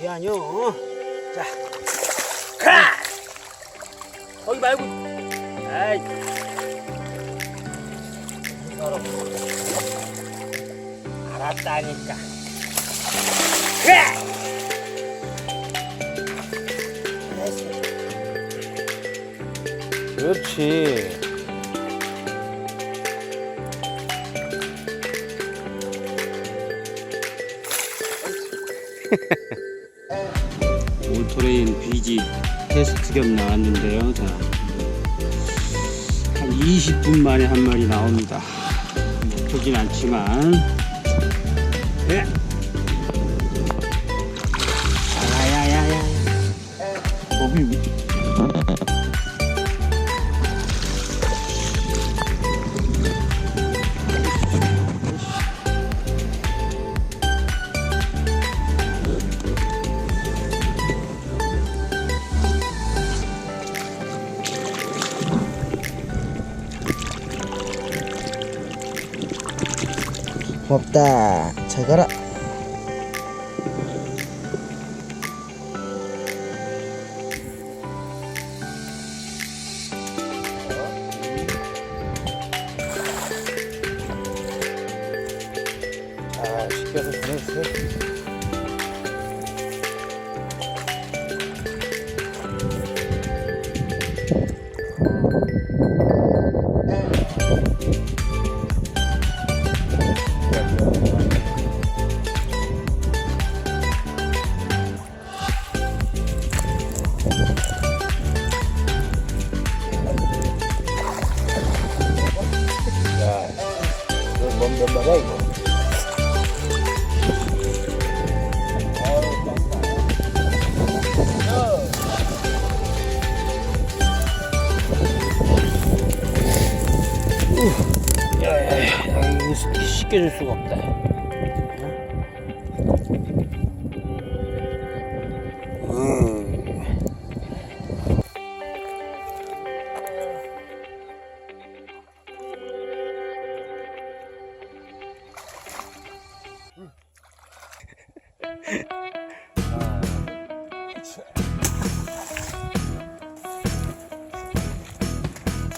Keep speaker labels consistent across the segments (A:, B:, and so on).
A: 미안요. 자, 가! 거기 말고. 아이. 서로. 알았다니까. 가!
B: 그렇지.
A: 올토레인 BG 테스트 겸 나왔는데요. 자, 한 20분 만에 한 마리 나옵니다. 뭐 크진 않지만, 예. 야야야야. 고기
C: 고맙다. 잘 가라.
B: 아, 시켜서. 야, 뭔 면마냐 이거?
A: 쉽게 줄 수가 없다.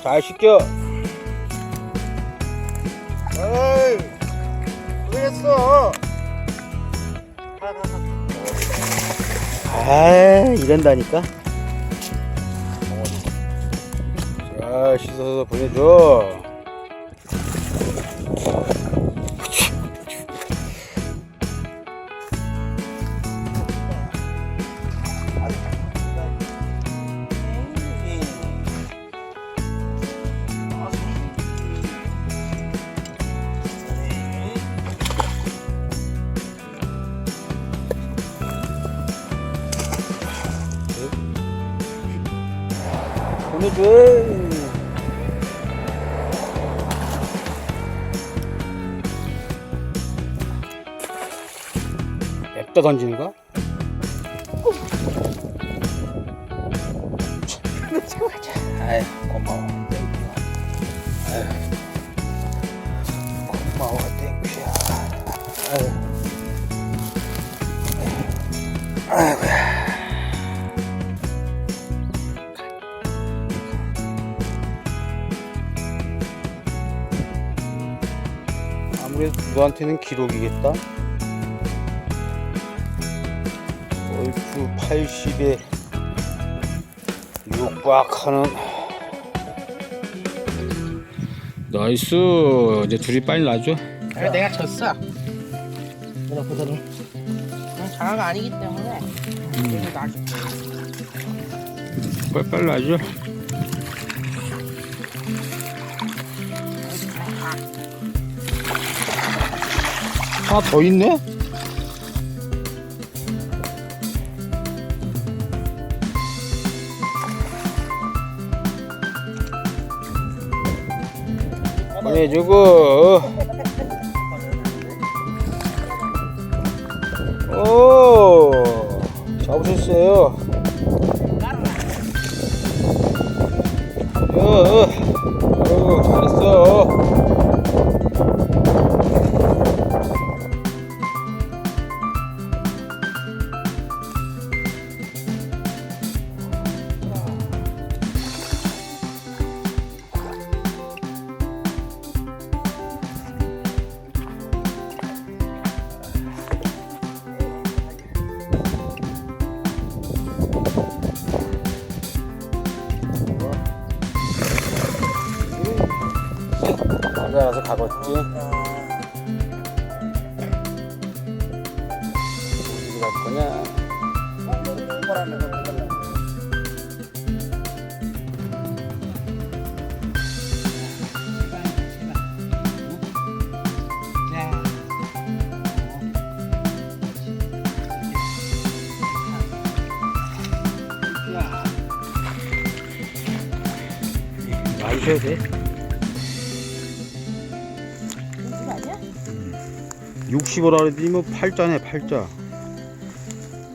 B: 잘 시켜. 에이, 모르겠어.
A: 아, 이런다니까?
B: 자, 씻어서 보내줘. 보내줘.
A: 냅다 던지는 거?
B: 아이, 고마워. 땡큐. 아유, 고마워, 땡큐야. 아유. 아무래도 너한테는 기록이겠다. 얼추 80에 육박하는
A: 나이스. 이제 둘이 빨리 놔줘.
C: 그래, 내가 졌어. 너보다는 난 장화가 아니기 때문에 내가 놔줄게.
A: 빨리 빨리 놔줘.
B: 하나 더 있네? 보내주고 오 잡으셨어요 어, 어. 어, 잘했어 알아서 가겠지. 어디 갈 거냐? 쉬어야 돼.
A: 60을 하더니 뭐 팔자네 팔자.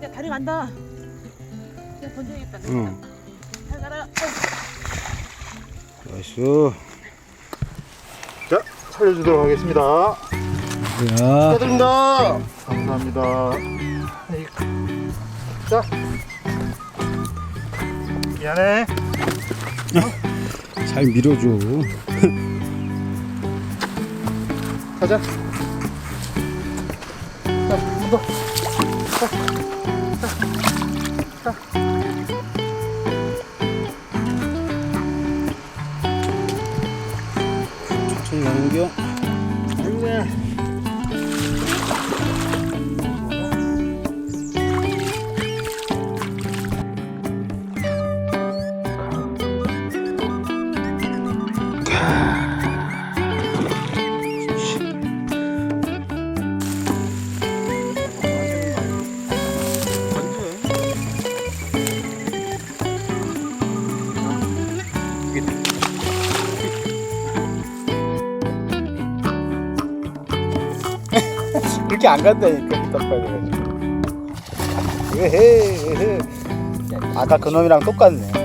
C: 야 다리 간다. 야 던져야겠다.
A: 응.
C: 잘 가라.
A: 나이스.
D: 자, 살려주도록 하겠습니다.
B: 야,
D: 축하드립니다. 감사합니다. 자, 미안해.
A: 잘 밀어줘.
D: 가자. 자, 묻어.
B: 그렇게 안 간다니까 답답해 가지고. 에헤, 에헤. 아까 그놈이랑 똑같네.